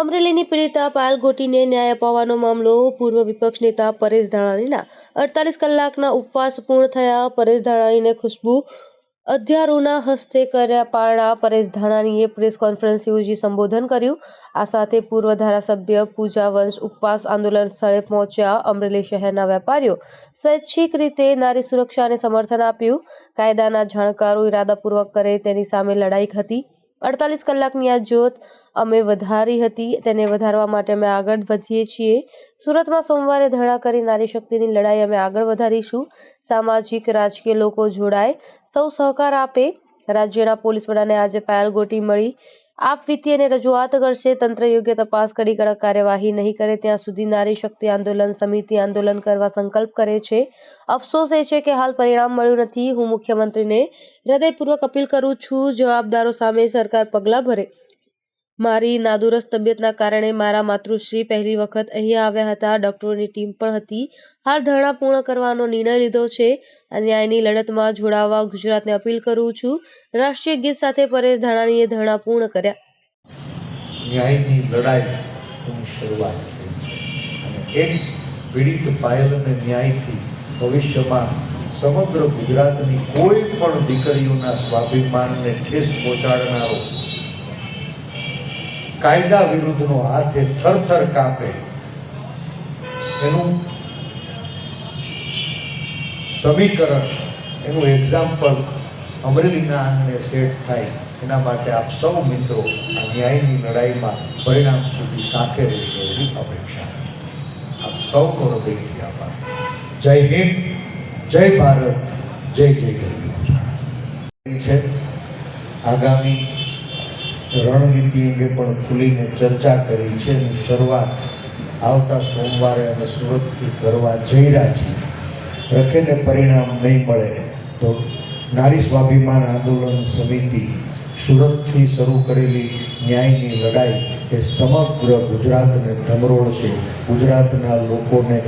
અમરેલીની પીડિતા પાયલ ગોટીને ન્યાય અપાવવાનો મામલો પૂર્વ વિપક્ષ નેતા પરેશ ધાનાણીના. અડતાલીસ કલાકના ઉપવાસ પૂર્ણ થયા પરેશ ધાનાણીને ખુશ્બુ અધ્યારોના હસ્તે કર્યા પારણા. પરેશ ધાનાણીએ પ્રેસ કોન્ફરન્સ યોજી સંબોધન કર્યું. આ સાથે પૂર્વ ધારાસભ્ય પૂજા વંશ ઉપવાસ આંદોલન સ્થળે પહોંચ્યા અમરેલી શહેરના વેપારીઓ. સ્વૈચ્છિક રીતે નારી સુરક્ષાને સમર્થન આપ્યું. કાયદાના જાણકારો ઇરાદાપૂર્વક કરે તેની સામે લડાઈ હતી. અડતાલીસ કલાકની આ જ્યોત અમે વધારી હતી. તેને વધારવા માટે અમે આગળ વધીએ છીએ. સુરતમાં સોમવારે ધરણા કરી નારી શક્તિની લડાઈ અમે આગળ વધારીશું. સામાજિક, રાજકીય લોકો જોડાય. સૌ સહકાર આપે. રાજ્યના પોલીસ વડાને આજે પાયલ ગોટી મળી. આપ વીતી અને રજૂઆત કરશે, તંત્ર યોગ્ય તપાસ કરી, કડક કાર્યવાહી નહીં કરે, ત્યાં સુધી નારી શક્તિ આંદોલન સમિતિ આંદોલન કરવા સંકલ્પ કરે છે. અફસોસ એ છે કે હાલ પરિણામ મળ્યું નથી. હું મુખ્યમંત્રીને હૃદયપૂર્વક અપીલ કરું છું, જવાબદારો સામે સરકાર પગલાં ભરે. મારી નાદુરસ્ત તબિયતના કારણે મારા માતૃશ્રી પહેલી વખત અહીંયા આવ્યા હતા. ડોક્ટરોની ટીમ પણ હતી. હાલ ધરણા પૂર્ણ કરવાનો નિર્ણય લીધો છે. ન્યાયની લડતમાં જોડાવા ગુજરાતને અપીલ કરું છું. રાષ્ટ્રીય ગીત સાથે પરેશ ધાનાણીએ ધરણા પૂર્ણ કર્યા. ન્યાયની લડાઈની શરૂઆત અને એક પીડિત પાયલને ન્યાયથી ભવિષ્યમાં સમગ્ર ગુજરાતની કોઈ પણ દીકરીઓના સ્વાભિમાનને ઠેસ પહોંચાડનારો કાયદા વિરુદ્ધનો હાથે થરથર કાપે. એનું સમીકરણ, એનું એક્ઝામ્પલ અમરેલીના આંગણે સેટ થાય. એના માટે આપ સૌ મિત્રો આ ન્યાયની લડાઈમાં પરિણામ સુધી સાથે રહેશો એવી અપેક્ષા. આપ સૌનો હૃદયથી આભાર. જય હિન્દ, જય ભારત, જય જય ગરવી છે આગામી રણનીતિ અંગે પણ ખુલીને ચર્ચા કરી છે એની શરૂઆત આવતા સોમવારે અમે સુરતથી કરવા જઈ રહ્યા છીએ. રખેને પરિણામ નહીં મળે તો નારી સ્વાભિમાન આંદોલન સમિતિ સુરતથી શરૂ કરેલી ન્યાયની લડાઈ એ સમગ્ર ગુજરાતને ધમરોળશે. ગુજરાતના લોકોને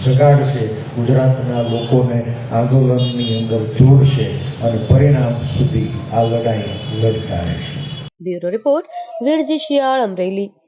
જગાડશે. ગુજરાતના લોકોને આંદોલનની અંદર જોડશે અને પરિણામ સુધી આ લડાઈ લડતા રહેશે. Bureau Report, Virji Shial, Amreli.